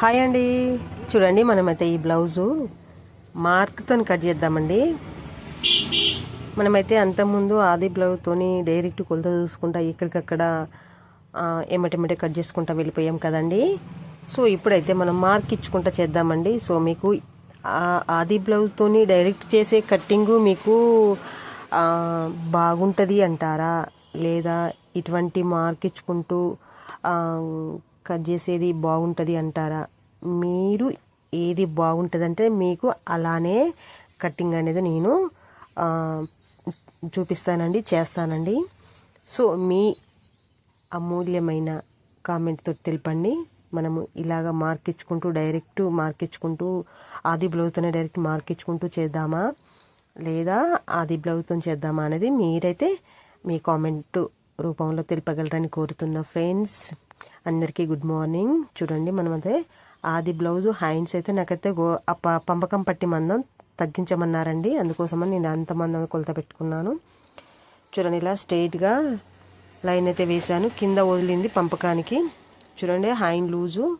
Hi అండి. చూడండి మనమైతే ఈ బ్లౌజు మార్క్తో కట్ చేద్దామండి. మనమైతే అంతకుముందు ఆది బ్లౌజ్తోని డైరెక్ట్ కొలత చూసుకుంటా ఇక్కడికక్కడ ఆ, కట్ చేసుకుంటా వెళ్ళిపోయాం కదండి. సో ఇప్పుడైతే మనం మార్క్ ఇచ్చుకుంటా చేద్దామండి. సో మీకు ఆది బ్లౌజ్తోని డైరెక్ట్ చేసే కట్టింగు మీకు బాగుంటుంది అంటారా? లేదా ఇటువంటి మార్క్ ఇచ్చుకుంటూ కట్ చేసేది బాగుంటుంది అంటారా? మీరు ఏది బాగుంటుంది అంటే మీకు అలానే కట్టింగ్ అనేది నేను చూపిస్తానండి చేస్తానండి. సో మీ అమూల్యమైన కామెంట్తో తెలపండి. మనము ఇలాగ మార్కిచ్చుకుంటూ డైరెక్ట్ మార్కిచ్చుకుంటూ ఆది బ్లౌజ్తోనే డైరెక్ట్ మార్కిచ్చుకుంటూ చేద్దామా? లేదా ఆది బ్లౌజ్తో చేద్దామా అనేది మీరైతే మీ కామెంట్ రూపంలో తెలిపగలరని కోరుతున్న ఫ్రెండ్స్. అందరికీ గుడ్ మార్నింగ్. చూడండి మనమైతే ఆది బ్లౌజ్ హ్యాండ్స్ అయితే నాకైతే గో ఆ ప- పంపకం పట్టి మందం తగ్గించమన్నారండి. అందుకోసమని నేను అంత మందం కొలత పెట్టుకున్నాను. చూడండి ఇలా స్ట్రైట్గా లైన్ అయితే వేశాను. కింద వదిలింది పంపకానికి. చూడండి హ్యాండ్ లూజు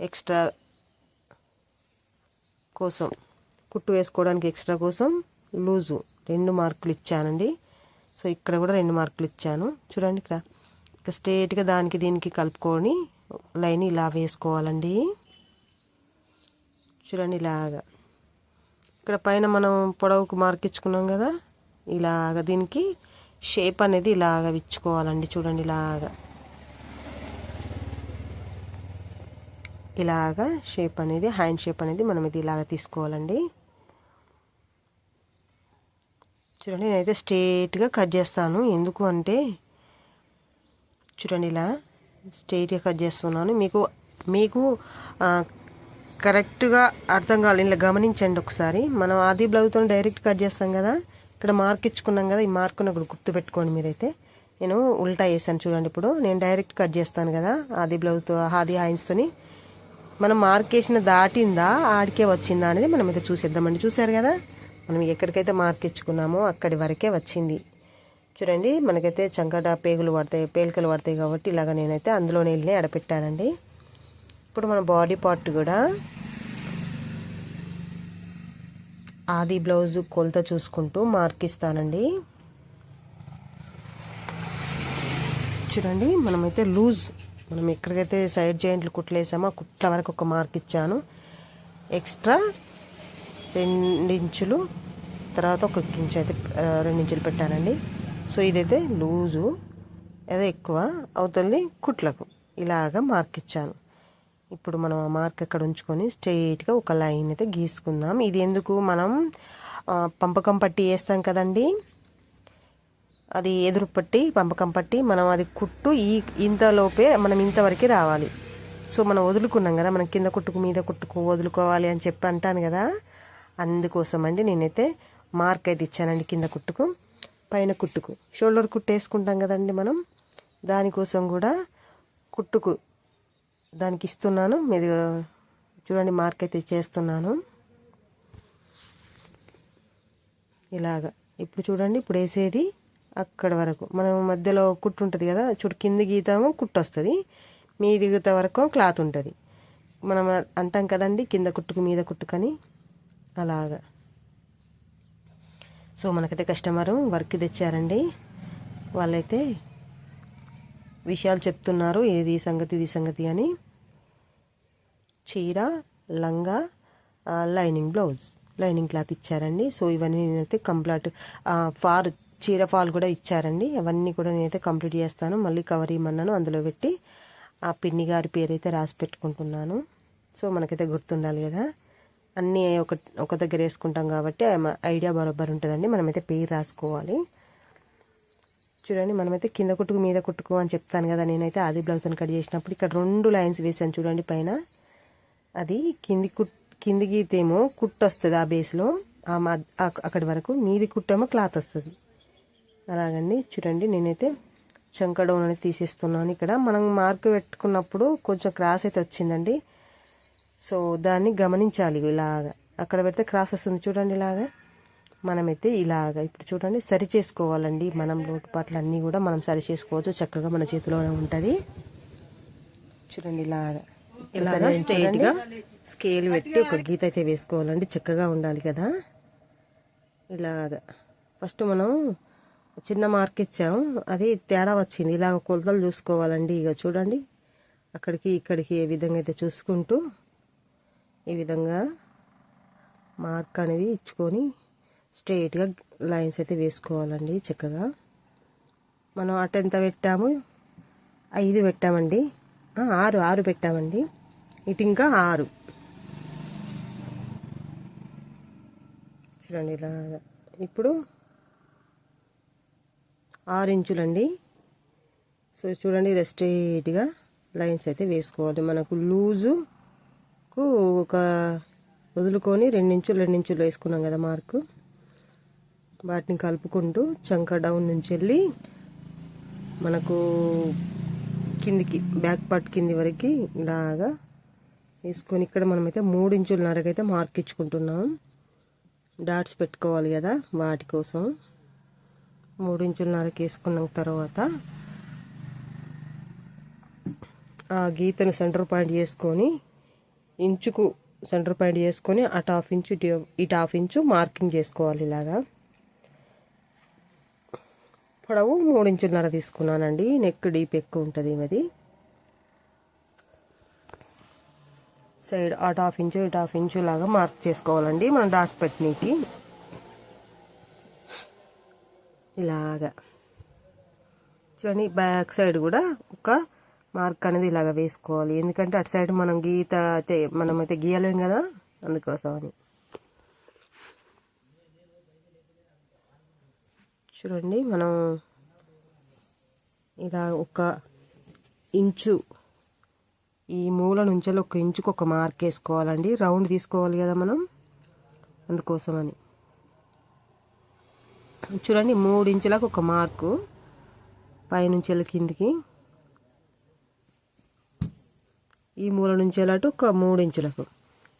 ఎక్స్ట్రా కోసం కుట్టు వేసుకోవడానికి ఎక్స్ట్రా కోసం లూజు రెండు మార్కులు ఇచ్చానండి. సో ఇక్కడ కూడా రెండు మార్కులు ఇచ్చాను. చూడండి ఇక్కడ స్ట్రేట్గా దానికి దీనికి కలుపుకొని లైన్ ఇలా వేసుకోవాలండి. చూడండి ఇలాగా. ఇక్కడ పైన మనం పొడవుకు మార్కిచ్చుకున్నాం కదా ఇలాగ దీనికి షేప్ అనేది ఇలాగ ఇచ్చుకోవాలండి చూడండి ఇలాగా. ఇలాగా షేప్ అనేది హ్యాండ్ షేప్ అనేది మనం ఇది ఇలాగ తీసుకోవాలండి. చూడండి నేనైతే స్ట్రేట్గా కట్ చేస్తాను. ఎందుకు అంటే చూడండి ఇలా స్ట్రైట్గా కట్ చేస్తున్నాను. మీకు మీకు కరెక్ట్గా అర్థం కావాలి. ఇలా గమనించండి ఒకసారి. మనం ఆది బ్లౌజ్తో డైరెక్ట్ కట్ చేస్తాం కదా? ఇక్కడ మార్క్ ఇచ్చుకున్నాం కదా? ఈ మార్క్ను ఇక్కడ గుర్తు పెట్టుకోండి మీరైతే. నేను ఉల్టా వేసాను చూడండి ఇప్పుడు. నేను డైరెక్ట్ కట్ చేస్తాను కదా ఆది బ్లౌజ్తో ఆది హాయిన్స్తోని మనం మార్క్ వేసిన దాటిందా? ఆడికే వచ్చిందా అనేది మనం అయితే చూసేద్దామండి. చూసారు కదా? మనం ఎక్కడికైతే మార్క్ ఇచ్చుకున్నామో అక్కడి వరకే వచ్చింది. చూడండి మనకైతే చంకట పేగులు పడతాయి పేలికలు పడతాయి కాబట్టి ఇలాగ నేనైతే అందులో నీళ్ళని ఎడపెట్టానండి ఇప్పుడు మన బాడీ పార్ట్ కూడా ఆది బ్లౌజ్ కొలత చూసుకుంటూ మార్క్ ఇస్తానండి. చూడండి మనమైతే లూజ్ మనం ఎక్కడికైతే సైడ్ జాయింట్లు కుట్లేసామో ఆ కుట్ల వరకు ఒక మార్క్ ఇచ్చాను. ఎక్స్ట్రా రెండించులు తర్వాత ఒక ఇంచు అయితే రెండించులు పెట్టానండి. సో ఇదైతే లూజు అదే ఎక్కువ. అవుతుంది కుట్లకు. ఇలాగా మార్క్ ఇచ్చాను. ఇప్పుడు మనం ఆ మార్క్ అక్కడ ఉంచుకొని స్ట్రైట్గా ఒక లైన్ అయితే గీసుకుందాం. ఇది ఎందుకు మనం పంపకం పట్టి వేస్తాం కదండి? అది ఎదురు పట్టి పంపకం పట్టి మనం అది కుట్టు ఈ ఇంతలోపే మనం ఇంతవరకు రావాలి. సో మనం వదులుకున్నాం కదా మనం కింద కుట్టుకు మీద కుట్టుకు వదులుకోవాలి అని చెప్పి అంటాను కదా. అందుకోసం అండి నేనైతే మార్క్ అయితే ఇచ్చానండి కింద కుట్టుకు. పైన కుట్టుకు. షోల్డర్ కుట్టు వేసుకుంటాం కదండి మనం. దానికోసం కూడా కుట్టుకు దానికి ఇస్తున్నాను. మీరు చూడండి మార్క్ అయితే చేస్తున్నాను. ఇలాగా. ఇప్పుడు చూడండి ఇప్పుడు వేసేది అక్కడ వరకు. మనం మధ్యలో కుట్టు ఉంటుంది కదా చూడు కింది గీతాము కుట్టు వస్తుంది. మీది గీత వరకు క్లాత్ ఉంటుంది. మనం అంటాం కదండి కింద కుట్టుకు మీద కుట్టుకని. అలాగా. సో మనకైతే కస్టమరు వర్క్ తెచ్చారండి. వాళ్ళైతే విషయాలు చెప్తున్నారు ఏది సంగతి ఇది సంగతి అని. చీర లంగా లైనింగ్ బ్లౌజ్ లైనింగ్ క్లాత్ ఇచ్చారండి. సో ఇవన్నీ నేనైతే కంప్లీట్ ఫార్ చీర ఫాల్ కూడా ఇచ్చారండి. అవన్నీ కూడా నేనైతే కంప్లీట్ చేస్తాను. మళ్ళీ కవర్ ఇమ్మన్నాను అందులో పెట్టి ఆ పిన్ని గారి పేరు అయితే రాసి పెట్టుకుంటున్నాను. సో మనకైతే గుర్తుండాలి కదా. అన్నీ ఒక ఒక దగ్గర వేసుకుంటాం కాబట్టి ఐడియా బరోబర్ ఉంటుందండి. మనమైతే పేరు రాసుకోవాలి. చూడండి మనమైతే కింద కుట్టుకు మీద కుట్టుకు అని చెప్తాను కదా. నేనైతే ఆది బ్లౌజ్ని కట్ చేసినప్పుడు ఇక్కడ రెండు లైన్స్ వేసాను చూడండి పైన. అది కింది కుట్ కింది గీతేమో కుట్టు వస్తుంది ఆ బేస్లో. ఆ అక్కడి వరకు మీది కుట్టేమో క్లాత్ వస్తుంది. అలాగండి. చూడండి నేనైతే చంకడోన్ అనేది తీసేస్తున్నాను ఇక్కడ. మనం మార్క్ పెట్టుకున్నప్పుడు కొంచెం క్రాస్ అయితే వచ్చిందండి. సో దాన్ని గమనించాలి ఇలాగా. అక్కడ పెడితే క్రాస్ వస్తుంది చూడండి ఇలాగా. మనమైతే ఇలాగా. ఇప్పుడు చూడండి సరి చేసుకోవాలండి. మనం లోటుపాట్లు అన్నీ కూడా మనం సరి చేసుకోవచ్చు. చక్కగా మన చేతిలోనే ఉంటుంది. చూడండి ఇలాగా. ఇలాగా స్ట్రైట్గా స్కేల్ పెట్టి ఒక గీత అయితే వేసుకోవాలండి. చక్కగా ఉండాలి కదా. ఇలాగా. ఫస్ట్ మనం చిన్న మార్క్ ఇచ్చాము. అది తేడా వచ్చింది. ఇలాగ కొలతలు చూసుకోవాలండి. ఇక చూడండి. అక్కడికి ఇక్కడికి ఏ విధంగా అయితే చూసుకుంటూ ఈ విధంగా మార్క్ అనేది ఇచ్చుకొని స్ట్రైట్గా లైన్స్ అయితే వేసుకోవాలండి చక్కగా. మనం అటు ఎంత పెట్టాము? ఐదు పెట్టామండి. ఆరు ఆరు పెట్టామండి. ఇటు ఇంకా ఆరు. చూడండి ఇలా ఇప్పుడు ఆరు ఇంచులండి. సో చూడండి ఇలా స్ట్రైట్గా లైన్స్ అయితే వేసుకోవాలి. మనకు లూజు మార్కు ఒక వదులుకొని రెండించులు రెండించులు వేసుకున్నాం కదా మార్కు. వాటిని కలుపుకుంటూ చంక డౌన్ నుంచి వెళ్ళి మనకు కిందికి బ్యాక్ పార్ట్ కింది వరకు ఇలాగా వేసుకొని ఇక్కడ మనమైతే మూడు ఇంచులన్నరకైతే మార్క్ ఇచ్చుకుంటున్నాం. డాట్స్ పెట్టుకోవాలి కదా వాటి కోసం. మూడు ఇంచులన్నరకి వేసుకున్న తర్వాత ఆ గీతను సెంటర్ పాయింట్ చేసుకొని ఇంచుకు సెంటర్ పాయింట్ చేసుకొని అటు హాఫ్ ఇంచు ఇటు హాఫ్ ఇంచు మార్కింగ్ చేసుకోవాలి ఇలాగా. పొడవు మూడు ఇంచున్నర తీసుకున్నానండి. నెక్ డీప్ ఎక్కువ ఉంటుంది ఇది సైడ్ అటు హాఫ్ ఇంచు ఇటు హాఫ్ ఇంచు లాగా మార్క్ చేసుకోవాలండి మనం డాట్ పెట్టనీకి ఇలాగా. చూడండి బ్యాక్ సైడ్ కూడా ఒక మార్క్ అనేది ఇలాగ వేసుకోవాలి. ఎందుకంటే అటు సైడ్ మనం గీత అయితే మనం అయితే గీయలేం కదా? అందుకోసం అని. చూడండి మనం ఇలా ఒక ఇంచు ఈ మూల నుంచి ఒక ఇంచుకు ఒక మార్క్ వేసుకోవాలండి. రౌండ్ తీసుకోవాలి కదా మనం? అందుకోసమని చూడండి మూడు ఇంచులకు ఒక మార్కు పైనుంచి కిందికి. ఈ మూల నుంచి అలాంటి ఒక మూడు ఇంచులకు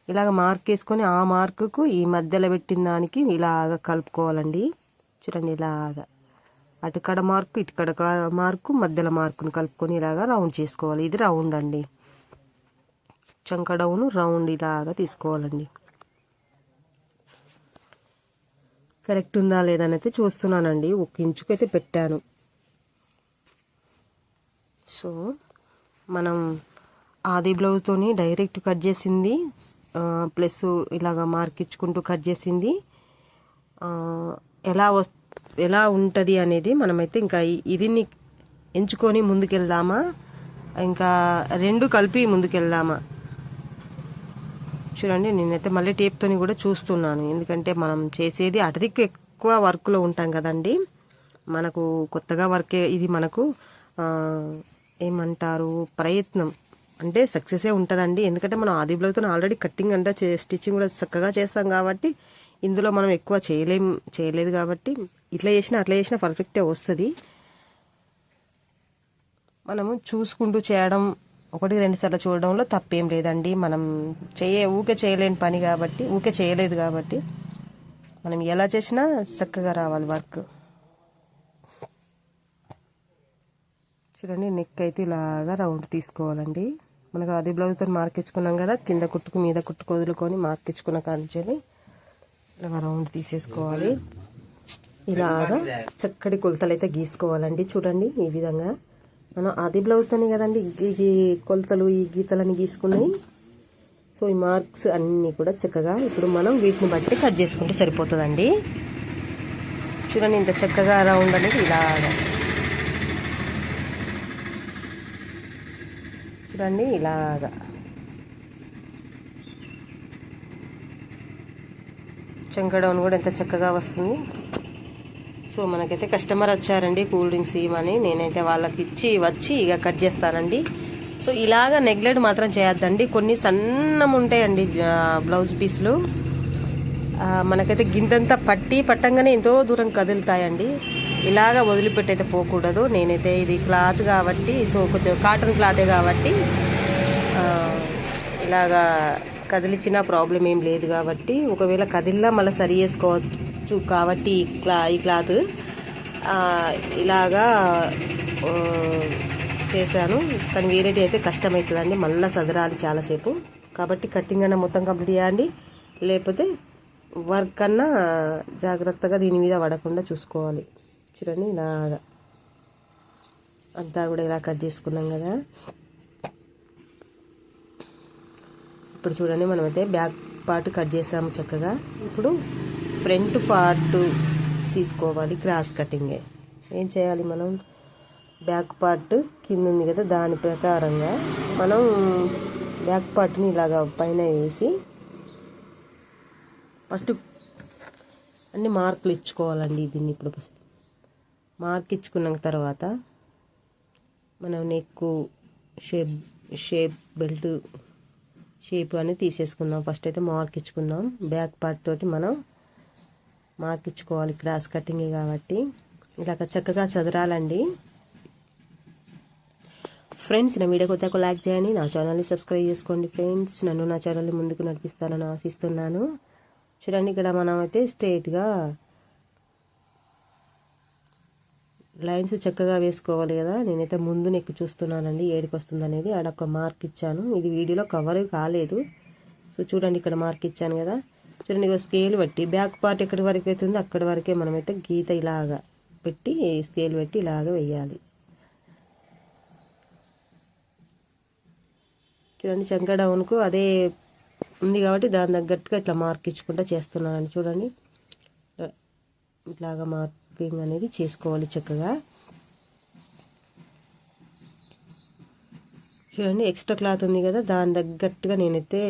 ఇలాగ మార్క్ వేసుకొని ఆ మార్కుకు ఈ మధ్యలో పెట్టిన దానికి ఇలాగ కలుపుకోవాలండి. చూడండి ఇలాగా. అటుకడ మార్కు ఇటుకడ మార్కు మధ్యలో మార్కును కలుపుకొని ఇలాగా రౌండ్ చేసుకోవాలి. ఇది రౌండ్ అండి. చంకడవును రౌండ్ ఇలాగా తీసుకోవాలండి. కరెక్ట్ ఉందా లేదని అయితే చూస్తున్నానండి. ఒక ఇంచుకైతే పెట్టాను. సో మనం ఆది బ్లౌజ్తోని డైరెక్ట్ కట్ చేసింది. ప్లస్ ఇలాగా మార్కిచ్చుకుంటూ కట్ చేసింది. ఎలా వస్ ఎలా ఉంటుంది అనేది మనమైతే ఇంకా ఇది ఎంచుకొని ముందుకెళ్దామా? ఇంకా రెండు కలిపి ముందుకెళ్దామా? చూడండి నేనైతే మళ్ళీ టేప్తోని కూడా చూస్తున్నాను. ఎందుకంటే మనం చేసేది అటదిక్కు ఎక్కువ వర్క్లో ఉంటాం కదండి. మనకు కొత్తగా వర్కే ఇది మనకు ఏమంటారు? ప్రయత్నం. అంటే సక్సెసే ఉంటుందండి. ఎందుకంటే మనం ఆది బ్లౌజ్తో ఆల్రెడీ కట్టింగ్ అంటే స్టిచ్చింగ్ కూడా చక్కగా చేస్తాం కాబట్టి ఇందులో మనం ఎక్కువ చేయలేం చేయలేదు కాబట్టి ఇట్లా చేసినా అట్లా చేసినా పర్ఫెక్టే వస్తుంది. మనము చూసుకుంటూ చేయడం ఒకటి రెండు సార్లు చూడడంలో తప్పేం లేదండి. మనం చేయ ఊకే చేయలేని పని కాబట్టి ఊకే చేయలేదు కాబట్టి మనం ఎలా చేసినా చక్కగా రావాలి వర్క్. చూడండి నెక్ అయితే ఇలాగా రౌండ్ తీసుకోవాలండి. మనకు అది బ్లౌజ్తో మార్కెచ్చుకున్నాం కదా కింద కుట్టుకు మీద కుట్టుకు వదులుకొని మార్కెచ్చుకున్న కాంచెని ఇలా రౌండ్ తీసేసుకోవాలి. ఇలాగా చక్కటి కొలతలు అయితే గీసుకోవాలండి. చూడండి ఈ విధంగా. మనం ఆది బ్లౌజ్తోనే కదండి ఈ ఈ కొలతలు ఈ గీతలని గీసుకున్నాయి సో ఈ మార్క్స్ అన్నీ కూడా చక్కగా ఇప్పుడు మనం వీటిని బట్టి కట్ చేసుకుంటే సరిపోతుందండి. చూడండి ఇంత చక్కగా రౌండ్ అనేది ఇలాగా. చూడండి ఇలాగా. చెంకడౌన్ కూడా ఎంత చక్కగా వస్తుంది. సో మనకైతే కస్టమర్ వచ్చారండి కూల్ డ్రింక్స్ ఇవ్వమని. నేనైతే వాళ్ళకి ఇచ్చి వచ్చి ఇక కట్ చేస్తానండి. సో ఇలాగా నెగ్లెట్ మాత్రం చేయొద్దండి. కొన్ని సన్నం ఉంటాయండి బ్లౌజ్ పీస్లు. మనకైతే గింతంతా పట్టి పట్టంగానే ఎంతో దూరం కదులుతాయండి. ఇలాగా వదిలిపెట్టయితే పోకూడదు. నేనైతే ఇది క్లాత్ కాబట్టి సో కొంచెం కాటన్ క్లాతే కాబట్టి ఇలాగా కదిలించిన ప్రాబ్లం ఏం లేదు కాబట్టి ఒకవేళ కదిలినా మళ్ళీ సరి చేసుకోవచ్చు కాబట్టి ఈ క్లా ఈ క్లాత్. ఇలాగా చేశాను. కానీ వేరేటి అయితే కష్టమవుతుందండి మళ్ళీ సదరాలి చాలాసేపు. కాబట్టి కటింగ్ అన్న మొత్తం కంప్లీట్ చేయండి. లేకపోతే వర్క్ అన్నా జాగ్రత్తగా దీని మీద పడకుండా చూసుకోవాలి. చూడండి ఇలాగా అంతా కూడా ఇలా కట్ చేసుకున్నాం కదా. ఇప్పుడు చూడండి మనమైతే బ్యాక్ పార్ట్ కట్ చేసాము చక్కగా. ఇప్పుడు ఫ్రంట్ పార్ట్ తీసుకోవాలి క్రాస్ కటింగే ఏం. చేయాలి మనం? బ్యాక్ పార్ట్ కింద ఉంది కదా దాని ప్రకారంగా మనం బ్యాక్ పార్ట్ని ఇలాగ పైన వేసి ఫస్ట్ అన్ని మార్కులు ఇచ్చుకోవాలండి దీన్ని ఇప్పుడు. మార్క్ ఇచ్చుకున్న తర్వాత మనం neck shape shape belt shape అని తీసేసుకుందాం. ఫస్ట్ అయితే మార్క్ ఇచ్చుకుందాం బ్యాక్ పార్ట్ తోటి మనం మార్క్ ఇచ్చుకోవాలి క్రాస్ కటింగ్ కాబట్టి ఇలాగ చక్కగా చదరాలండి. ఫ్రెండ్స్ నా వీడియో వచ్చాక లైక్ చేయండి. నా ఛానల్ని సబ్స్క్రైబ్ చేసుకోండి ఫ్రెండ్స్ నన్ను నా ఛానల్ని ముందుకు నడిపిస్తానని ఆశిస్తున్నాను. చూడండి ఇక్కడ మనం అయితే స్ట్రైట్గా లైన్స్ చక్కగా వేసుకోవాలి కదా. నేనైతే ముందు నెక్కు చూస్తున్నానండి ఏడికి వస్తుంది అనేది ఆడ ఒక మార్క్ ఇచ్చాను. ఇది వీడియోలో కవర్ కాలేదు. సో చూడండి ఇక్కడ మార్క్ ఇచ్చాను కదా. చూడండి ఇక స్కేల్ పెట్టి బ్యాక్ పార్ట్ ఎక్కడి వరకు అవుతుందో అక్కడి వరకే మనమైతే గీత ఇలాగా పెట్టి స్కేల్ పెట్టి ఇలాగ వేయాలి. చూడండి చంక డౌన్కు అదే ఉంది కాబట్టి దాని తగ్గట్టుగా ఇట్లా మార్క్ ఇచ్చుకుంటా చేస్తున్నాను చూడండి. ఇట్లాగా మార్క్ మార్కింగ్ అనేది చేసుకోవాలి చక్కగా. చూడండి ఎక్స్ట్రా క్లాత్ ఉంది కదా దాని తగ్గట్టుగా నేనైతే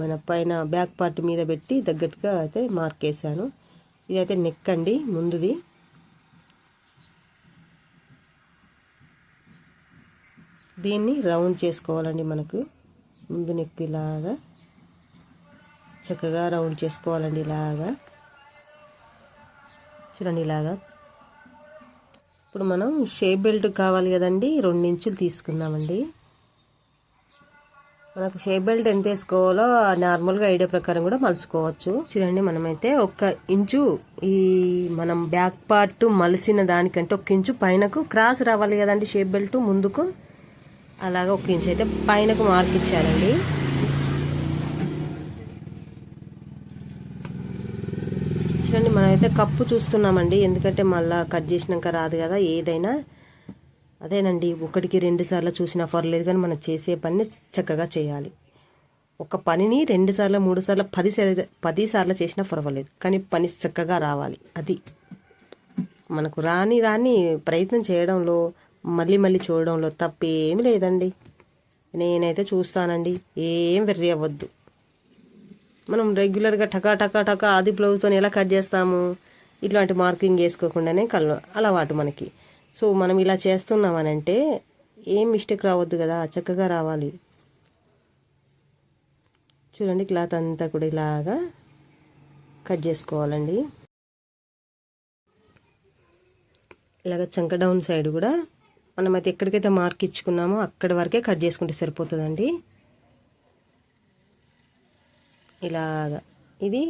మన పైన బ్యాక్ పార్ట్ మీద పెట్టి తగ్గట్టుగా అయితే మార్క్ వేసాను ఇదైతే నెక్ అండి ముందుది. దీన్ని రౌండ్ చేసుకోవాలండి మనకు. ముందు నెక్ ఇలాగా. చక్కగా రౌండ్ చేసుకోవాలండి ఇలాగా. చూడండి ఇలాగా. ఇప్పుడు మనం షేప్ బెల్ట్ కావాలి కదండి రెండు ఇంచులు తీసుకుందామండి. మనకు షేప్ బెల్ట్ ఎంత వేసుకోవాలో నార్మల్గా ఐడియా ప్రకారం కూడా మలుచుకోవచ్చు. చూడండి మనమైతే ఒక ఇంచు ఈ మనం బ్యాక్ పార్ట్ మలిసిన దానికంటే ఒక ఇంచు పైనకు క్రాస్ రావాలి కదండి షేప్ బెల్ట్ ముందుకు. అలాగా ఒక ఇంచు అయితే పైనకు మార్క్ ఇచ్చారండి. చూడండి కప్పు చూస్తున్నామండి. ఎందుకంటే మళ్ళీ కట్ చేసినాక రాదు కదా ఏదైనా. అదేనండి ఒకటికి రెండు సార్లు చూసినా పర్లేదు కానీ మనం చేసే పనిని చక్కగా చేయాలి. ఒక పనిని రెండు సార్లు మూడు సార్లు పది సార్లు పది సార్లు చేసినా పర్వాలేదు. కానీ పని చక్కగా రావాలి. అది. మనకు రాని రాని ప్రయత్నం చేయడంలో మళ్ళీ మళ్ళీ చూడడంలో తప్పేమి లేదండి. నేనైతే చూస్తానండి. ఏం వెర్రి అవ్వద్దు. మనం రెగ్యులర్గా టకా టకా టకా అది బ్లౌజ్తో ఎలా కట్ చేస్తాము? ఇట్లాంటి మార్కింగ్ వేసుకోకుండానే కల్ అలవాటు మనకి. సో మనం ఇలా చేస్తున్నామనంటే ఏం మిస్టేక్ రావద్దు కదా చక్కగా రావాలి. చూడండి క్లాత్ అంతా కూడా ఇలాగా కట్ చేసుకోవాలండి. ఇలాగ చంక డౌన్ సైడ్ కూడా మనం అయితే ఎక్కడికైతే మార్క్ ఇచ్చుకున్నామో అక్కడి వరకే కట్ చేసుకుంటే సరిపోతుందండి. ఇలాగా. ఇది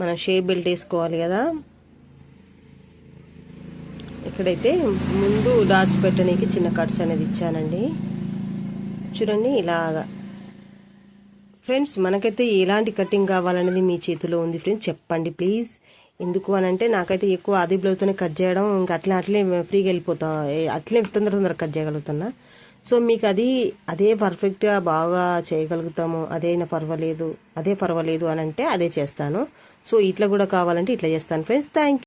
మనం షేప్ బెల్ట్ వేసుకోవాలి కదా. ఇక్కడైతే ముందు డాట్స్ పెట్టడానికి చిన్న కట్స్ అనేది ఇచ్చానండి. చూడండి ఇలాగా. ఫ్రెండ్స్ మనకైతే ఎలాంటి కటింగ్ కావాలనేది మీ చేతిలో ఉంది ఫ్రెండ్స్. చెప్పండి ప్లీజ్. ఎందుకు అని అంటే నాకైతే ఎక్కువ ఆది బ్లౌతోనే కట్ చేయడం ఇంకా అట్లా అట్లే ఫ్రీగా వెళ్ళిపోతా అట్లే తొందర తొందర కట్ చేయగలుగుతున్నా. సో మీకు అది అదే పర్ఫెక్ట్గా బాగా చేయగలుగుతాము. అదేనా పర్వాలేదు అదే పర్వాలేదు అని అంటే అదే చేస్తాను. సో ఇట్లా కూడా కావాలంటే ఇట్లా చేస్తాను ఫ్రెండ్స్ థ్యాంక్